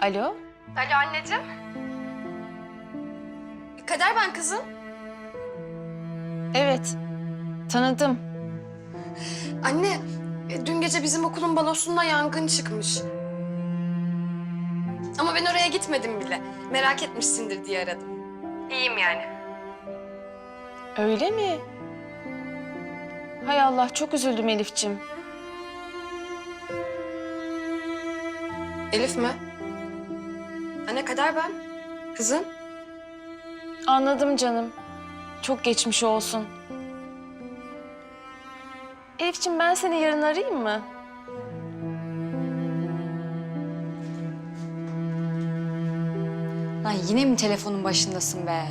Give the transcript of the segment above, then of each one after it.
Alo? Alo anneciğim. Kader ben kızım. Evet. Tanıdım. Anne, e, dün gece bizim okulun balosunda yangın çıkmış. Ama ben oraya gitmedim bile. Merak etmişsindir diye aradım. İyiyim yani. Öyle mi? Hay Allah çok üzüldüm Elif'ciğim. Elif mi? Anne Kader ben. Kızım. Anladım canım. Çok geçmiş olsun. Elif'ciğim ben seni yarın arayayım mı? Lan yine mi telefonun başındasın be?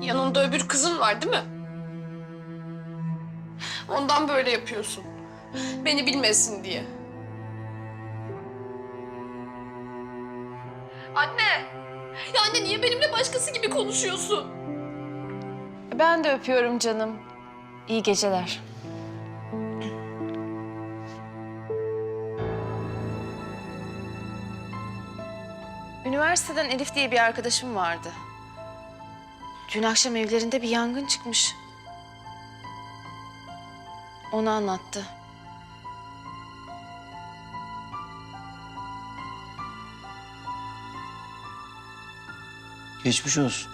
Yanında öbür kızın var değil mi? Ondan böyle yapıyorsun. Beni bilmesin diye. Anne! Ya anne niye benimle başkası gibi konuşuyorsun? Ben de öpüyorum canım. İyi geceler. Üniversiteden Elif diye bir arkadaşım vardı. Dün akşam evlerinde bir yangın çıkmış. Onu anlattı. Geçmiş olsun.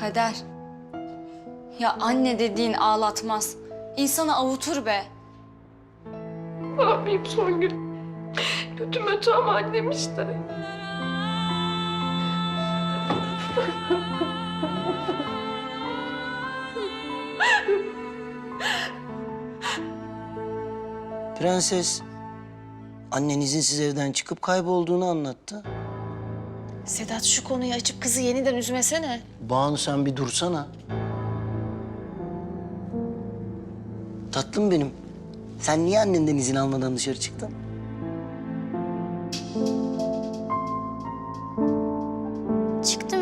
Kader. Ya anne dediğin ağlatmaz. İnsanı avutur be. Ne yapayım Songül? Kötü mötü ama annem işte. Prenses annen izinsiz evden çıkıp kaybolduğunu anlattı. Sedat şu konuyu açıp kızı yeniden üzmesene. Banu sen bir dursana. Tatlım benim. Sen niye annenden izin almadan dışarı çıktın?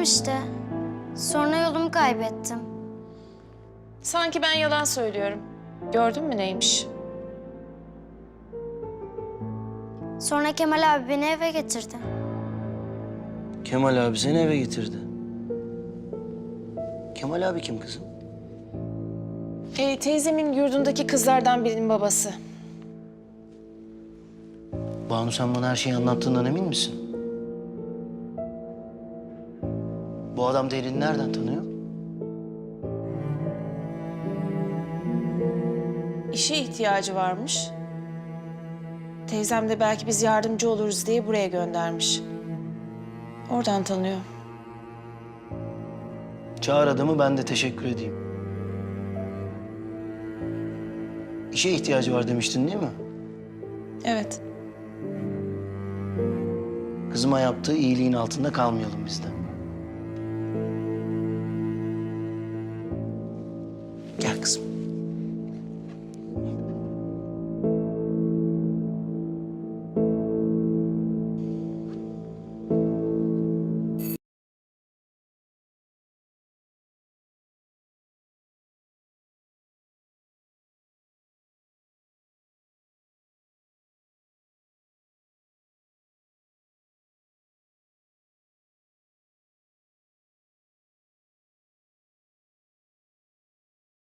Çıktım işte. Sonra yolumu kaybettim. Sanki ben yalan söylüyorum. Gördün mü neymiş? Sonra Kemal abi beni eve getirdi. Kemal abi seni eve getirdi. Kemal abi kim kızım? Ee, teyzemin yurdundaki kızlardan birinin babası. Banu sen bana her şeyi anlattığından emin misin? Adam Derin'i nereden tanıyor? İşe ihtiyacı varmış. Teyzem de belki biz yardımcı oluruz diye buraya göndermiş. Oradan tanıyor. Çağır adamı ben de teşekkür edeyim. İşe ihtiyacı var demiştin değil mi? Evet. Kızıma yaptığı iyiliğin altında kalmayalım biz de. Gel kızım.